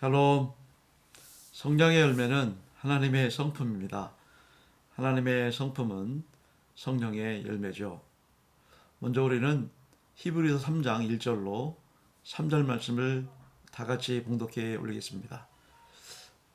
샬롬. 성령의 열매는 하나님의 성품입니다. 하나님의 성품은 성령의 열매죠. 먼저 우리는 히브리서 3장 1절로 3절 말씀을 다 같이 봉독해 올리겠습니다.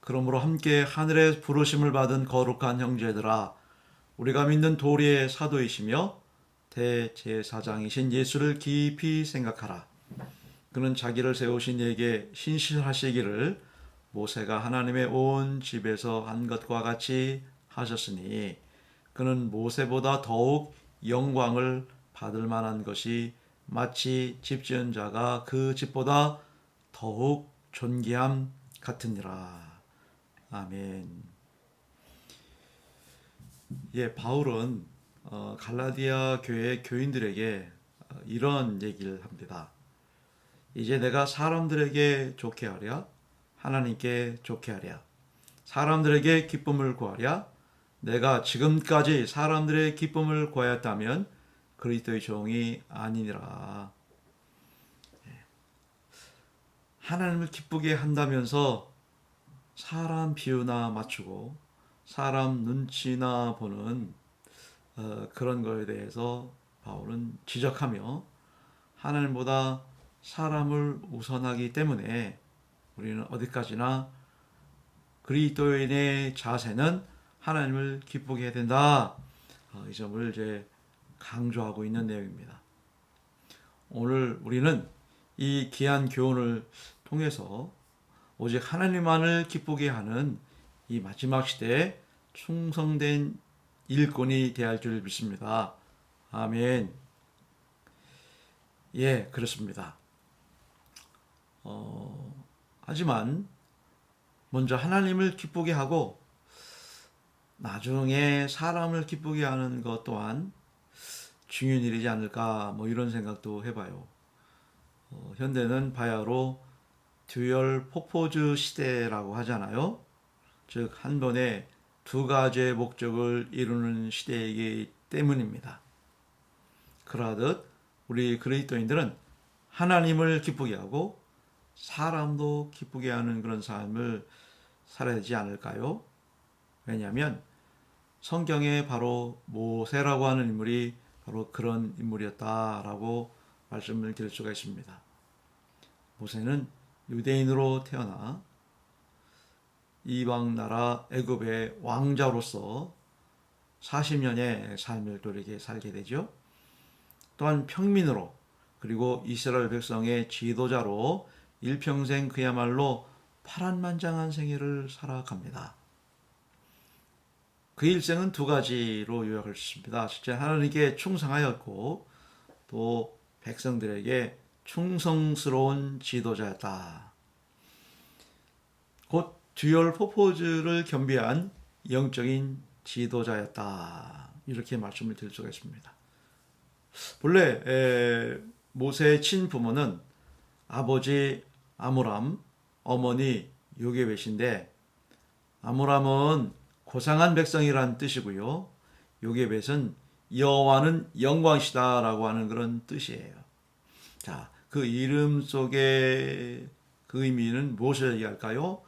그러므로 함께 하늘의 부르심을 받은 거룩한 형제들아 우리가 믿는 도리의 사도이시며 대제사장이신 예수를 깊이 생각하라. 그는 자기를 세우신 이에게 신실하시기를 모세가 하나님의 온 집에서 한 것과 같이 하셨으니 그는 모세보다 더욱 영광을 받을 만한 것이 마치 집 지은 자가 그 집보다 더욱 존귀함 같으니라. 아멘. 예, 바울은 어, 갈라디아 교회 교인들에게 어, 이런 얘기를 합니다. 이제 내가 사람들에게 좋게 하랴 하나님께 좋게 하랴 사람들에게 기쁨을 구하랴 내가 지금까지 사람들의 기쁨을 구하였다면 그리스도의 종이 아니니라. 예. 하나님을 기쁘게 한다면서 사람 비유나 맞추고 사람 눈치나 보는 어, 그런 거에 대해서 바울은 지적하며 하나님보다 사람을 우선하기 때문에 우리는 어디까지나 그리스도인의 자세는 하나님을 기쁘게 해야 된다. 어, 이 점을 이제 강조하고 있는 내용입니다. 오늘 우리는 이 귀한 교훈을 통해서 오직 하나님만을 기쁘게 하는 이 마지막 시대에 충성된 일꾼이 되할 줄 믿습니다. 아멘. 예, 그렇습니다. 어, 하지만 먼저 하나님을 기쁘게 하고 나중에 사람을 기쁘게 하는 것 또한 중요한 일이지 않을까 뭐 이런 생각도 해봐요. 어, 현대는 바야흐로 듀얼 포포즈 시대라고 하잖아요. 즉 한 번에 두 가지의 목적을 이루는 시대이기 때문입니다. 그러하듯 우리 그리스도인들은 하나님을 기쁘게 하고 사람도 기쁘게 하는 그런 삶을 살아야 되지 않을까요? 왜냐하면 성경에 바로 모세라고 하는 인물이 바로 그런 인물이었다라고 말씀을 드릴 수가 있습니다. 모세는 유대인으로 태어나 이방 나라 애굽의 왕자로서 40년의 삶을 또 이렇게 살게 되죠. 또한 평민으로 그리고 이스라엘 백성의 지도자로 일평생 그야말로 파란만장한 생애를 살아갑니다. 그 일생은 두 가지로 요약할 수 있습니다. 실제 하나님께 충성하였고 또 백성들에게 충성스러운 지도자였다. 곧 듀얼 포포즈를 겸비한 영적인 지도자였다. 이렇게 말씀을 드릴 수가 있습니다. 본래 에, 모세의 친부모는 아버지 아므람, 어머니 요게벳인데 아므람은 고상한 백성이란 뜻이고요. 요게 벳은 여호와는 영광이시다라고 하는 그런 뜻이에요. 자, 그 이름 속에 그 의미는 무엇을 얘기할까요?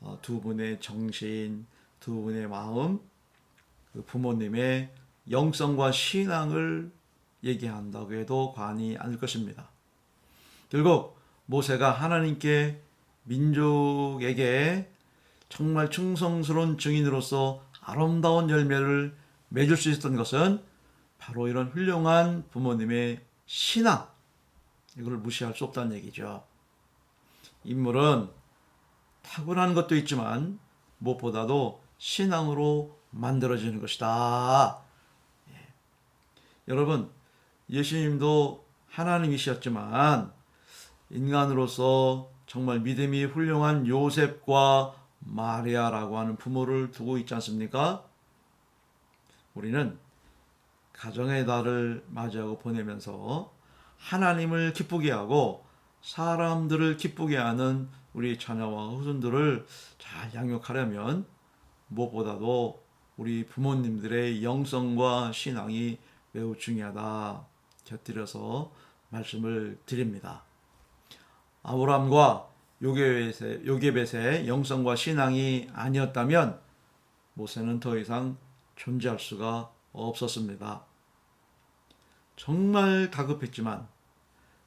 어, 두 분의 정신, 두 분의 마음, 그 부모님의 영성과 신앙을 얘기한다고 해도 과언이 아닐 것입니다. 결국 모세가 하나님께 민족에게 정말 충성스러운 증인으로서 아름다운 열매를 맺을 수 있었던 것은 바로 이런 훌륭한 부모님의 신앙, 이걸 무시할 수 없다는 얘기죠. 인물은 타고난 것도 있지만 무엇보다도 신앙으로 만들어지는 것이다. 예. 여러분, 예수님도 하나님이셨지만 인간으로서 정말 믿음이 훌륭한 요셉과 마리아라고 하는 부모를 두고 있지 않습니까? 우리는 가정의 달을 맞이하고 보내면서 하나님을 기쁘게 하고 사람들을 기쁘게 하는 우리 자녀와 후손들을 잘 양육하려면 무엇보다도 우리 부모님들의 영성과 신앙이 매우 중요하다 곁들여서 말씀을 드립니다. 아브라함과 요게벳의, 요게벳의 영성과 신앙이 아니었다면 모세는 더 이상 존재할 수가 없었습니다. 정말 다급했지만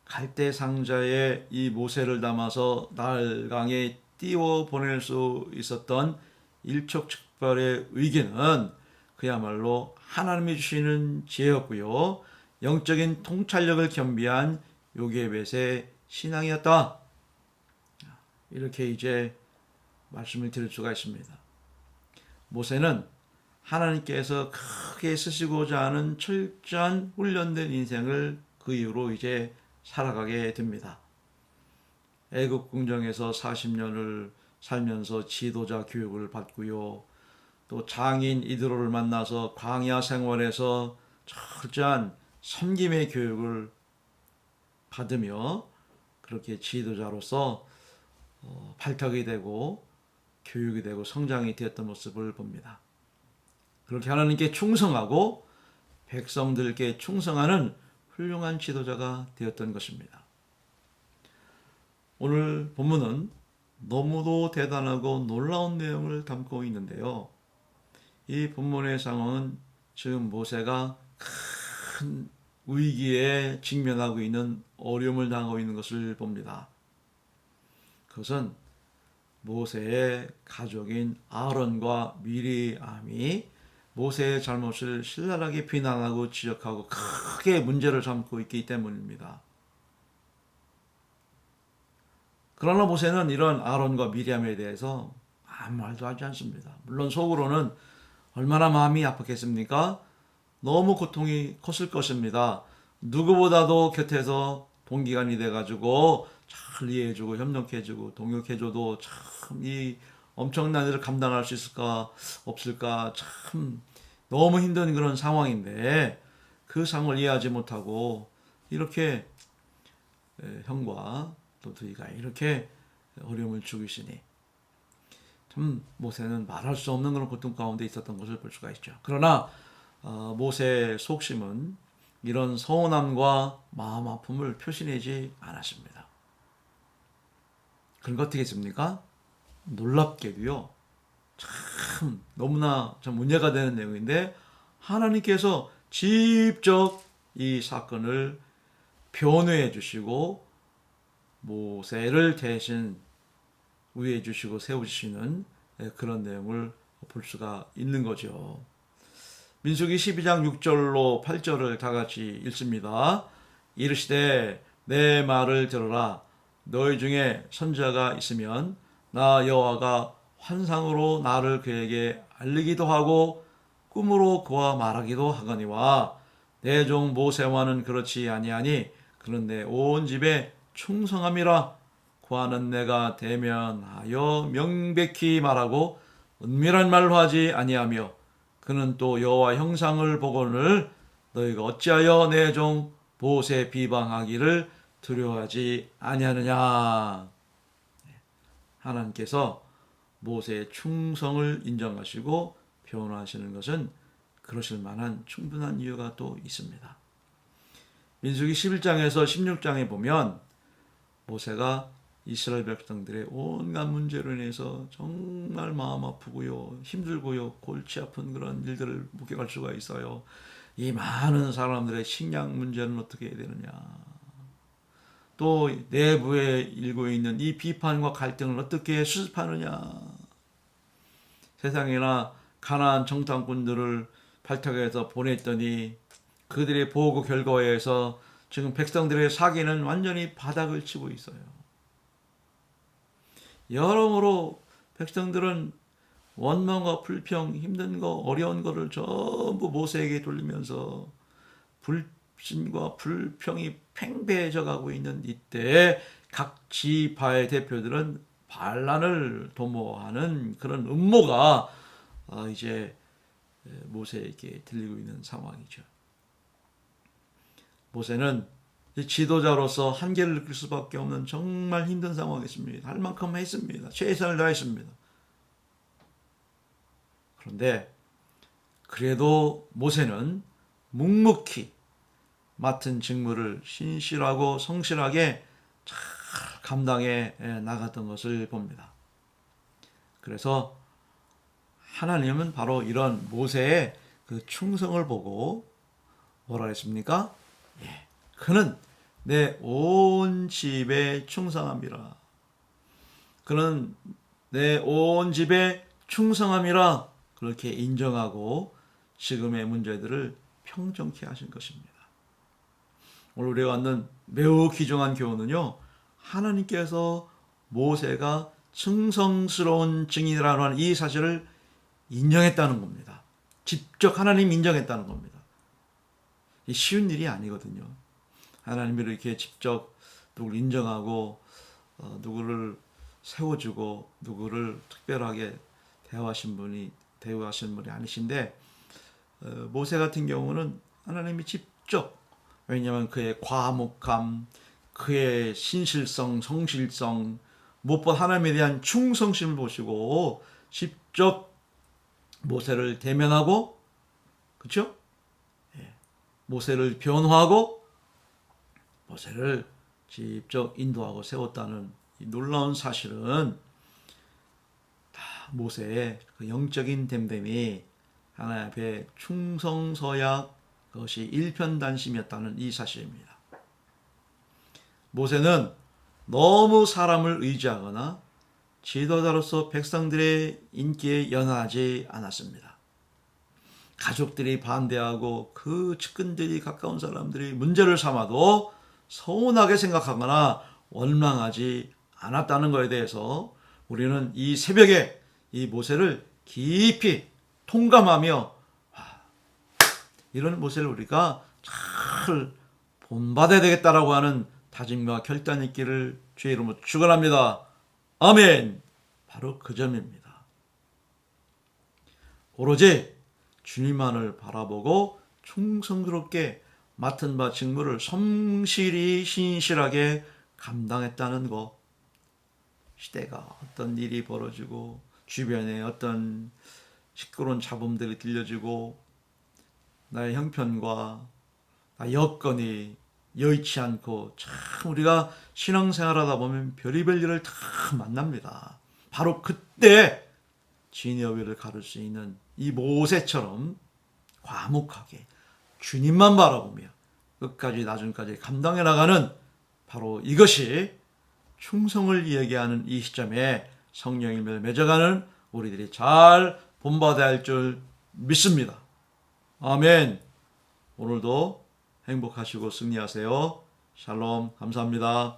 갈대 상자에 이 모세를 담아서 날강에 띄워 보낼 수 있었던 일촉즉발의 위기는 그야말로 하나님이 주시는 지혜였고요. 영적인 통찰력을 겸비한 요게벳의 신앙이었다. 이렇게 이제 말씀을 드릴 수가 있습니다. 모세는 하나님께서 크게 쓰시고자 하는 철저한 훈련된 인생을 그 이후로 이제 살아가게 됩니다. 애굽 궁정에서 40년을 살면서 지도자 교육을 받고요. 또 장인 이드로를 만나서 광야 생활에서 철저한 섬김의 교육을 받으며 그렇게 지도자로서 어, 발탁이 되고 교육이 되고 성장이 되었던 모습을 봅니다. 그렇게 하나님께 충성하고 백성들께 충성하는 훌륭한 지도자가 되었던 것입니다. 오늘 본문은 너무도 대단하고 놀라운 내용을 담고 있는데요. 이 본문의 상황은 지금 모세가 큰 위기에 직면하고 있는 어려움을 당하고 있는 것을 봅니다. 그것은 모세의 가족인 아론과 미리암이 모세의 잘못을 신랄하게 비난하고 지적하고 크게 문제를 삼고 있기 때문입니다. 그러나 모세는 이런 아론과 미리암에 대해서 아무 말도 하지 않습니다. 물론 속으로는 얼마나 마음이 아팠겠습니까? 너무 고통이 컸을 것입니다. 누구보다도 곁에서 동기간이 돼가지고 잘 이해해주고 협력해주고 동역해줘도 참 이 엄청난 일을 감당할 수 있을까 없을까 참 너무 힘든 그런 상황인데 그 상황을 이해하지 못하고 이렇게 에, 형과 또 너희가 이렇게 어려움을 주기시니 참 모세는 말할 수 없는 그런 고통 가운데 있었던 것을 볼 수가 있죠. 그러나 어, 모세의 속심은 이런 서운함과 마음 아픔을 표시내지 않았습니다. 거 어떻게 했습니까? 놀랍게도요. 참 너무나 참 문제가 되는 내용인데 하나님께서 직접 이 사건을 변호해 주시고 모세를 대신 위해 주시고 세우시는 그런 내용을 볼 수가 있는 거죠. 민수기 12장 6절로 8절을 다 같이 읽습니다. 이르시되 내 말을 들어라 너희 중에 선자가 있으면 나 여호와가 환상으로 나를 그에게 알리기도 하고 꿈으로 그와 말하기도 하거니와 내 종 모세와는 그렇지 아니하니 그런 내온 집에 충성함이라 구하는 내가 대면하여 명백히 말하고 은밀한 말로 하지 아니하며 그는 또 여호와 형상을 보거늘 너희가 어찌하여 내종 모세 비방하기를 두려워하지 아니하느냐 하나님께서 모세의 충성을 인정하시고 변호하시는 것은 그러실 만한 충분한 이유가 또 있습니다. 민수기 11장에서 16장에 보면 모세가 이스라엘 백성들의 온갖 문제로 인해서 정말 마음 아프고요, 힘들고요, 골치 아픈 그런 일들을 목격할 수가 있어요. 이 많은 사람들의 식량 문제는 어떻게 해야 되느냐. 또 내부에 일고 있는 이 비판과 갈등을 어떻게 수습하느냐. 세상에나 가난한 정탐꾼들을 발탁해서 보냈더니 그들의 보고 결과에 의해서 지금 백성들의 사기는 완전히 바닥을 치고 있어요. 여러모로 백성들은 원망과 불평, 힘든 거, 어려운 거를 전부 모세에게 돌리면서 불신과 불평이 팽배해져 가고 있는 이때 각 지파의 대표들은 반란을 도모하는 그런 음모가 아, 이제 모세에게 들리고 있는 상황이죠. 모세는 지도자로서 한계를 느낄 수밖에 없는 정말 힘든 상황이었습니다. 할 만큼 했습니다. 최선을 다했습니다. 그런데 그래도 모세는 묵묵히 맡은 직무를 신실하고 성실하게 잘 감당해 에, 나갔던 것을 봅니다. 그래서 하나님은 바로 이런 모세의 그 충성을 보고 뭐라 했습니까? 예, 그는 내 온 집에 충성함이라. 그는 내 온 집에 충성함이라 그렇게 인정하고 지금의 문제들을 평정케 하신 것입니다. 오늘 우리가 갖는 매우 귀중한 교훈은요. 하나님께서 모세가 충성스러운 증인이라고 하는 이 사실을 인정했다는 겁니다. 직접 하나님 인정했다는 겁니다. 이 쉬운 일이 아니거든요. 하나님이 이렇게 직접 누구를 인정하고 어, 누구를 세워주고 누구를 특별하게 대하신 분이 대우하신 분이 아니신데 어, 모세 같은 경우는 하나님이 직접 왜냐하면 그의 과묵함, 그의 신실성, 성실성, 무엇보다 하나님에 대한 충성심을 보시고 직접 모세를 대면하고 그렇죠? 예. 모세를 변호하고 모세를 직접 인도하고 세웠다는 이 놀라운 사실은 다 모세의 그 영적인 됨됨이 하나님 앞에 충성서야 그것이 일편단심이었다는 이 사실입니다. 모세는 너무 사람을 의지하거나 지도자로서 백성들의 인기에 연하지 않았습니다. 가족들이 반대하고 그 측근들이 가까운 사람들이 문제를 삼아도 서운하게 생각하거나 원망하지 않았다는 것에 대해서 우리는 이 새벽에 이 모세를 깊이 통감하며 아, 이런 모세를 우리가 잘 본받아야 되겠다라고 하는 다짐과 결단 있기를 주의 이름으로 축원합니다. 아멘. 바로 그 점입니다. 오로지 주님만을 바라보고 충성스럽게 맡은 바 직무를 성실히 신실하게 감당했다는 것. 시대가 어떤 일이 벌어지고 주변에 어떤 시끄러운 잡음들이 들려지고 나의 형편과 나의 여건이 여의치 않고 참 우리가 신앙생활하다 보면 별의별 일을 다 만납니다. 바로 그때 진의 여비를 가를 수 있는 이 모세처럼 과묵하게 주님만 바라보며 끝까지 나중까지 감당해 나가는 바로 이것이 충성을 이야기하는 이 시점에 성령님을 맺어가는 우리들이 잘 본받아야 할 줄 믿습니다. 아멘. 오늘도 행복하시고 승리하세요. 샬롬. 감사합니다.